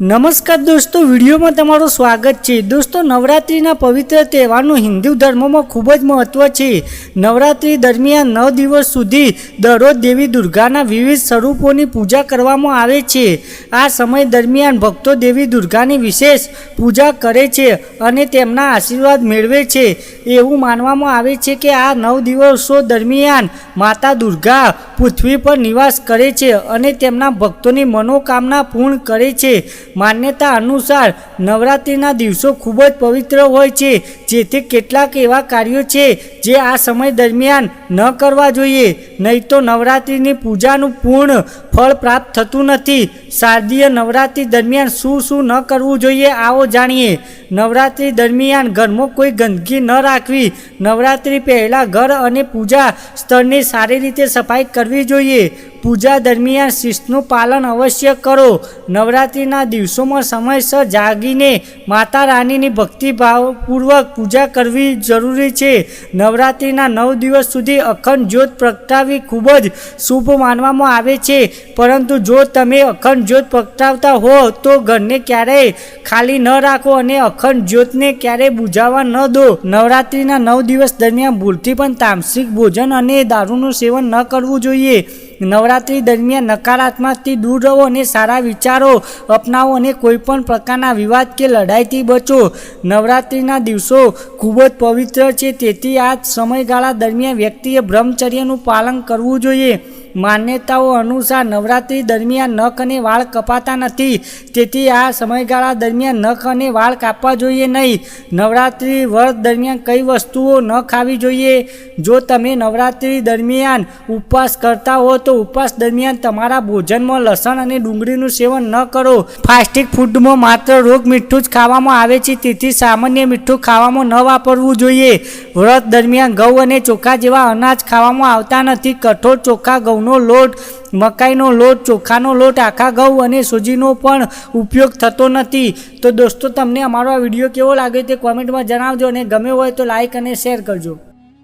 નમસ્કાર દોસ્તો, વિડીયોમાં તમારું સ્વાગત છે. દોસ્તો, નવરાત્રિના પવિત્ર તહેવારનું હિન્દુ ધર્મમાં ખૂબ જ મહત્ત્વ છે. નવરાત્રિ દરમિયાન નવ દિવસ સુધી દરરોજ દેવી દુર્ગાના વિવિધ સ્વરૂપોની પૂજા કરવામાં આવે છે. આ સમય દરમિયાન ભક્તો દેવી દુર્ગાની વિશેષ પૂજા કરે છે અને તેમના આશીર્વાદ મેળવે છે. એવું માનવામાં આવે છે કે આ નવ દિવસો દરમિયાન માતા દુર્ગા પૃથ્વી પર નિવાસ કરે છે અને તેમના ભક્તોની મનોકામના પૂર્ણ કરે છે. માન્યતા અનુસાર નવરાત્રિના દિવસો ખૂબ જ પવિત્ર હોય છે, જેથી કેટલાક એવા કાર્યો છે જે આ સમય દરમિયાન ન કરવા જોઈએ. નહીં તો નવરાત્રિની પૂજાનું પૂર્ણ ફળ પ્રાપ્ત થતું નથી. શારદીય નવરાત્રિ દરમિયાન શું શું ન કરવું જોઈએ આવો જાણીએ. નવરાત્રિ દરમિયાન ઘરમાં કોઈ ગંદકી ન રાખવી. નવરાત્રિ પહેલાં ઘર અને પૂજા સ્થળની સારી રીતે સફાઈ કરવી જોઈએ. પૂજા દરમિયાન શિસ્તનું પાલન અવશ્ય કરો. નવરાત્રિના દિવસોમાં સમયસર જાગીને માતા રાણીની ભક્તિભાવપૂર્વક પૂજા કરવી જરૂરી છે. નવરાત્રિના નવ દિવસ સુધી અખંડ જ્યોત પ્રગટાવવી ખૂબ જ શુભ માનવામાં આવે છે. પરંતુ જો તમે અખંડ જ્યોત પ્રગટાવતા હો, તો ઘરને ક્યારેય ખાલી ન રાખો અને અખંડ જ્યોતને ક્યારેય બુઝાવવા ન દો. નવરાત્રિના નવ દિવસ દરમિયાન ભૂલથી પણ તામસિક ભોજન અને દારૂનું સેવન ન કરવું જોઈએ. નવરાત્રિ દરમિયાન નકારાત્મકથી દૂર રહો અને સારા વિચારો અપનાવો અને કોઈપણ પ્રકારના વિવાદ કે લડાઈથી બચો. નવરાત્રિના દિવસો ખૂબ જ પવિત્ર છે, તેથી આ સમયગાળા દરમિયાન વ્યક્તિએ બ્રહ્મચર્યનું પાલન કરવું જોઈએ. માન્યતાઓ અનુસાર નવરાત્રિ દરમિયાન નખ અને વાળ કપાતા નથી. તેથી આ સમયગાળા દરમિયાન નખ અને વાળ કાપવા જોઈએ નહીં. નવરાત્રિ વ્રત દરમિયાન કઈ વસ્તુઓ ન ખાવી જોઈએ? જો તમે નવરાત્રિ દરમિયાન ઉપવાસ કરતા હો, તો ઉપવાસ દરમિયાન તમારા ભોજનમાં લસણ અને ડુંગળીનું સેવન ન કરો. ફાસ્ટિક ફૂડમાં માત્ર રોગ મીઠું જ ખાવામાં આવે છે, તેથી સામાન્ય મીઠું ખાવામાં ન વાપરવું જોઈએ. વ્રત દરમિયાન ઘઉં અને ચોખા જેવા અનાજ ખાવામાં આવતા નથી. કઠોળ, ચોખા ઘઉંનો લોટ, મકાઈનો લોટ, ચોખાનો લોટ, આખા ઘઉં અને સૂજીનો પણ ઉપયોગ થતો નથી. તો દોસ્તો, તમને અમારો આ વીડિયો કેવો લાગ્યો તે કોમેન્ટમાં જણાવજો અને ગમ્યો હોય તો લાઈક અને શેર કરજો.